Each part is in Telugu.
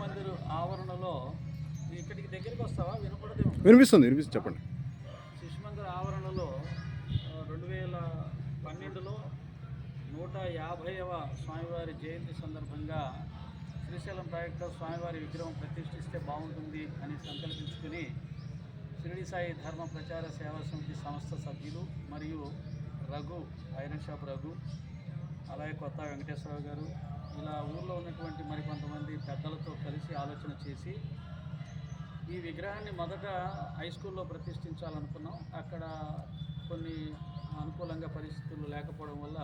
మందిర్ ఆవరణలో ఇక్కడికి దగ్గరికి వస్తావా? వినపడదేమో. వినిపిస్తుంది వినిపిస్తుంది చెప్పండి. శిశు మందిర్ ఆవరణలో రెండు వేల పన్నెండులో నూట యాభైవ స్వామివారి జయంతి సందర్భంగా శ్రీశైలం ప్రాజెక్టులో స్వామివారి విగ్రహం ప్రతిష్ఠిస్తే బాగుంటుంది అని సంకల్పించుకుని షిరిడి సాయి ధర్మ ప్రచార సేవా సమితి సంస్థ సభ్యులు మరియు రఘు ఐరన్ షాప్ రఘు అలాగే కొత్త వెంకటేశ్వరరావు గారు ఇలా ఊర్లో ఉన్నటువంటి మరికొంతమంది పెద్దలతో కలిసి ఆలోచన చేసి ఈ విగ్రహాన్ని మొదట హై స్కూల్లో ప్రతిష్ఠించాలనుకున్నాం. అక్కడ కొన్ని అనుకూలంగా పరిస్థితులు లేకపోవడం వల్ల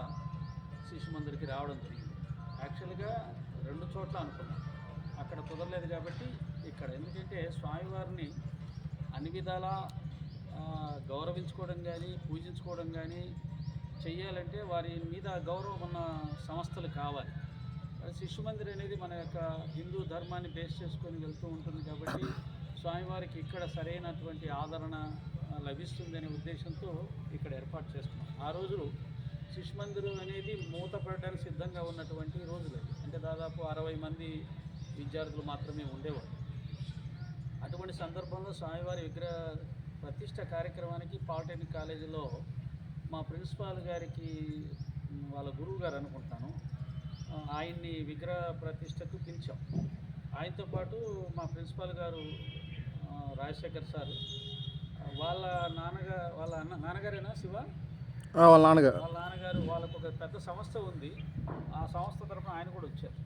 శిశు మందిరికి రావడం జరిగింది. యాక్చువల్గా రెండు చోట్ల అనుకున్నాం. అక్కడ కుదరలేదు కాబట్టి ఇక్కడ. ఎందుకంటే స్వామివారిని అన్ని విధాలా గౌరవించుకోవడం కానీ పూజించుకోవడం కానీ చెయ్యాలంటే వారి మీద గౌరవం ఉన్న సంస్థలు కావాలి. శిశు మందిర్ అనేది మన యొక్క హిందూ ధర్మాన్ని బేస్ చేసుకొని వెళ్తూ ఉంటుంది కాబట్టి స్వామివారికి ఇక్కడ సరైనటువంటి ఆదరణ లభిస్తుందనే ఉద్దేశంతో ఇక్కడ ఏర్పాటు చేస్తున్నాం ఆ రోజు శిశు మందిర్ అనేది మూతపడడానికి సిద్ధంగా ఉన్నటువంటి రోజులు అంటే దాదాపు అరవై మంది విద్యార్థులు మాత్రమే ఉండేవారు. అటువంటి సందర్భంలో స్వామివారి విగ్రహ ప్రతిష్ట కార్యక్రమానికి పాలిటెక్నిక్ కాలేజీలో మా ప్రిన్సిపాల్ గారికి వాళ్ళ గురువు గారు అనుకుంటాను ఆయన్ని విగ్రహ ప్రతిష్టకు పిలిచాం. ఆయనతో పాటు మా ప్రిన్సిపాల్ గారు రాజశేఖర్ సార్ వాళ్ళ నాన్నగా వాళ్ళ అన్న నాన్నగారేనా శివ? వాళ్ళ నాన్నగారు. వాళ్ళ నాన్నగారు వాళ్ళకు ఒక పెద్ద సంస్థ ఉంది. ఆ సంస్థ తరఫున ఆయన కూడా వచ్చారు.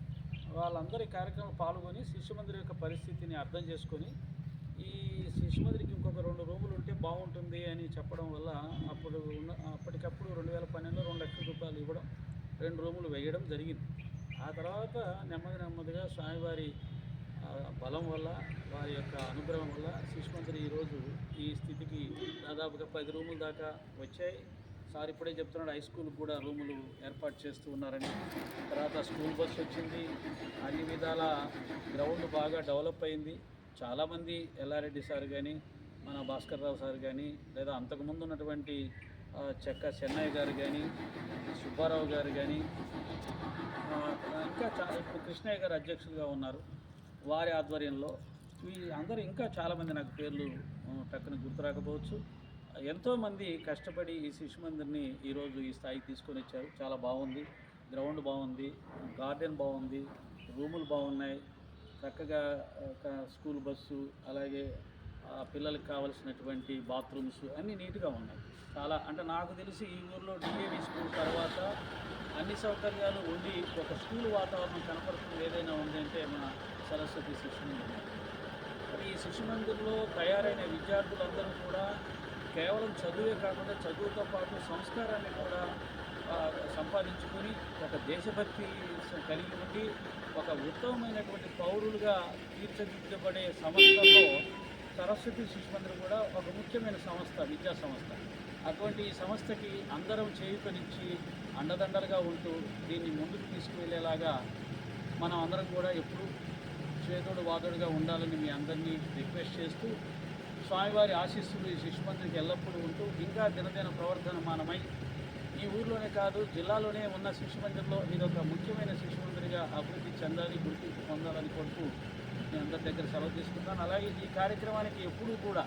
వాళ్ళందరూ ఈ కార్యక్రమం పాల్గొని శిశు మందిర్ యొక్క పరిస్థితిని అర్థం చేసుకొని ఈ శిశు మందిరికి ఇంకొక రెండు రూములు ఉంటే బాగుంటుంది అని చెప్పడం వల్ల అప్పుడు ఉన్న అప్పటికప్పుడు రెండు వేల పన్నెండులో రెండు లక్షల రూపాయలు ఇవ్వడం రెండు రూములు వేయడం జరిగింది. ఆ తర్వాత నెమ్మది నెమ్మదిగా స్వామివారి బలం వల్ల వారి యొక్క అనుగ్రహం వల్ల శిశు ఈరోజు ఈ స్థితికి దాదాపుగా పది రూముల దాకా వచ్చాయి. సార్ ఇప్పుడే చెప్తున్నాడు హై స్కూల్ కూడా రూములు ఏర్పాటు చేస్తూ ఉన్నారని. తర్వాత స్కూల్ బస్ వచ్చింది. అన్ని విధాల గ్రౌండ్ బాగా డెవలప్ అయింది. చాలామంది ఎల్లారెడ్డి సార్ కానీ మన భాస్కర్ రావు సార్ కానీ లేదా అంతకుముందు ఉన్నటువంటి చెక్క చెన్నయ్య గారు కానీ సుబ్బారావు గారు కానీ ఇంకా చా ఇప్పుడు కృష్ణయ్య గారు అధ్యక్షులుగా ఉన్నారు వారి ఆధ్వర్యంలో. ఈ అందరూ ఇంకా చాలామంది నాకు పేర్లు ఆ, టక్కున గుర్తు రాకపోవచ్చు. ఎంతోమంది కష్టపడి ఈ శిశు మందిర్ని ఈరోజు ఈ స్థాయికి తీసుకొని వచ్చారు. చాలా బాగుంది. గ్రౌండ్ బాగుంది గార్డెన్ బాగుంది రూములు బాగున్నాయి. చక్కగా స్కూల్ బస్సు అలాగే పిల్లలకు కావలసినటువంటి బాత్రూమ్స్ అన్నీ నీట్గా ఉన్నాయి. చాలా అంటే నాకు తెలిసి ఈ ఊర్లో డిఏవి స్కూల్ అన్ని సౌకర్యాలు ఉండి ఒక స్కూల్ వాతావరణం కనపడుతుంది ఏదైనా ఉంది అంటే మన సరస్వతి శిశు మందిర్ మరి ఈ శిశు మందిర్లో తయారైన విద్యార్థులందరూ కూడా కేవలం చదువే కాకుండా చదువుతో పాటు సంస్కారాన్ని కూడా సంపాదించుకొని ఒక దేశభక్తి కలిగి ఉండి ఒక ఉత్తమమైనటువంటి పౌరులుగా తీర్చిదిద్దబడే సంస్థలో సరస్వతి శిశు మందిర్ కూడా ఒక ముఖ్యమైన సంస్థ విద్యా సంస్థ. అటువంటి ఈ సంస్థకి అందరం చేయుకనిచ్చి అండదండలుగా ఉంటూ దీన్ని ముందుకు తీసుకువెళ్ళేలాగా మనం అందరం కూడా ఎప్పుడూ చేదోడు వాదోడుగా ఉండాలని మీ అందరినీ రిక్వెస్ట్ చేస్తూ స్వామివారి ఆశీస్సులు ఈ శిశు ఎల్లప్పుడూ ఉంటూ ఇంకా దినదిన ప్రవర్ధనమానమై ఈ ఊర్లోనే కాదు జిల్లాలోనే ఉన్న శిశు మందిర్లో ఇది ఒక ముఖ్యమైన శిశు మందిరిగా అభివృద్ధి చెందాలి గుర్తింపు పొందాలని కోరుతూ నేను అందరి దగ్గర సెలవు తీసుకుంటాను. అలాగే ఈ కార్యక్రమానికి ఎప్పుడూ కూడా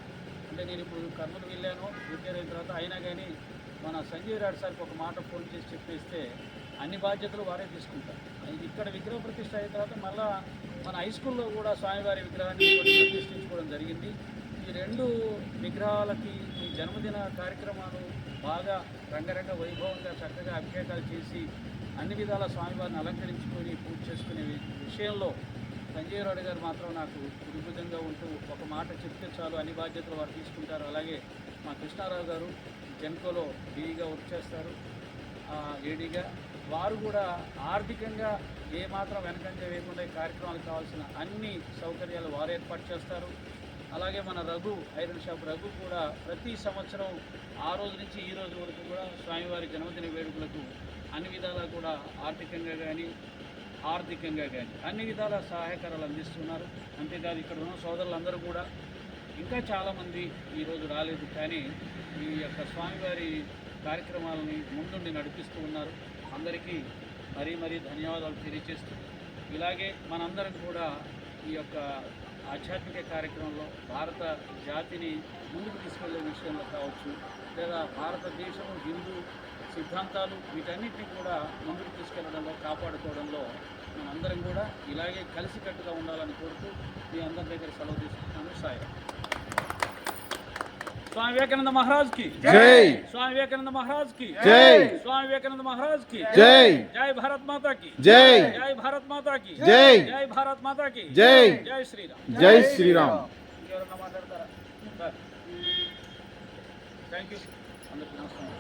అంటే నేను ఇప్పుడు కర్నూలు వెళ్ళాను రిపేర్ అయిన తర్వాత అయినా కానీ మన సంజీవ్ రాడ్ సార్కి ఒక మాట ఫోన్ చేసి చెప్పేస్తే అన్ని బాధ్యతలు వారే తీసుకుంటారు. ఇక్కడ విగ్రహ ప్రతిష్ట అయిన తర్వాత మళ్ళా మన హై స్కూల్లో కూడా స్వామివారి విగ్రహాన్ని ప్రతిష్ఠించుకోవడం జరిగింది. ఈ రెండు విగ్రహాలకి ఈ జన్మదిన కార్యక్రమాలు బాగా రంగరంగ వైభవంగా చక్కగా అభిషేకాలు చేసి అన్ని విధాల స్వామివారిని అలంకరించుకొని పూజ చేసుకునే విషయంలో సంజయ్ రాడు గారు మాత్రం నాకు కుడిభుజంగా ఉంటూ ఒక మాట చెప్తే చాలు అన్ని బాధ్యతలు వారు తీసుకుంటారు. అలాగే మా కృష్ణారావు గారు జెన్కోలో డీడీగా వర్క్ చేస్తారు. ఏడీగా. వారు కూడా ఆర్థికంగా ఏమాత్రం వెనకంజ వేయకుండా కార్యక్రమాలకు కావాల్సిన అన్ని సౌకర్యాలు వారు ఏర్పాటు చేస్తారు. అలాగే మన రఘు ఐరన్ షాప్ రఘు కూడా ప్రతి సంవత్సరం ఆ రోజు నుంచి ఈ రోజు వరకు కూడా స్వామివారి జన్మదిన వేడుకలకు అన్ని విధాలా కూడా ఆర్థికంగా కానీ ఆర్థికంగా కానీ అన్ని విధాల సహాయకారాలు అందిస్తున్నారు. అంతేకాదు ఇక్కడ ఉన్న సోదరులందరూ కూడా ఇంకా చాలామంది ఈరోజు రాలేదు. కానీ ఈ యొక్క స్వామివారి కార్యక్రమాలని ముందుండి నడిపిస్తూ ఉన్నారు. అందరికీ మరీ మరీ ధన్యవాదాలు తెలియజేస్తూ ఇలాగే మనందరం కూడా ఈ యొక్క ఆధ్యాత్మిక కార్యక్రమంలో భారత జాతిని ముందుకు తీసుకెళ్ళే విషయంలో కావచ్చు లేదా భారతదేశం హిందూ సిద్ధాంతాలు వీటన్నిటిని కూడా ముందుకు తీసుకెళ్లడంలో కాపాడుకోవడంలో మనందరం కూడా ఇలాగే కలిసికట్టుగా ఉండాలని కోరుతూ మీ అందరి దగ్గర సెలవు తీసుకుంటున్నాను సాయి స్వామి వివేకానంద మహారాజ్ కి జై. స్వామి వివేకానంద మహారాజ్ కి జై. స్వామి వివేకానంద మహారాజ్ కి జై. జై భారత్ మాతా కి జై. జై భారత్ మాతా కి జై. జై భారత్ మాతా కి జై. జై శ్రీరామ్ జై శ్రీరామ్ ఇంకెవరన్నా మాట్లాడతారా థ్యాంక్ యూ అందరికీ నమస్కారం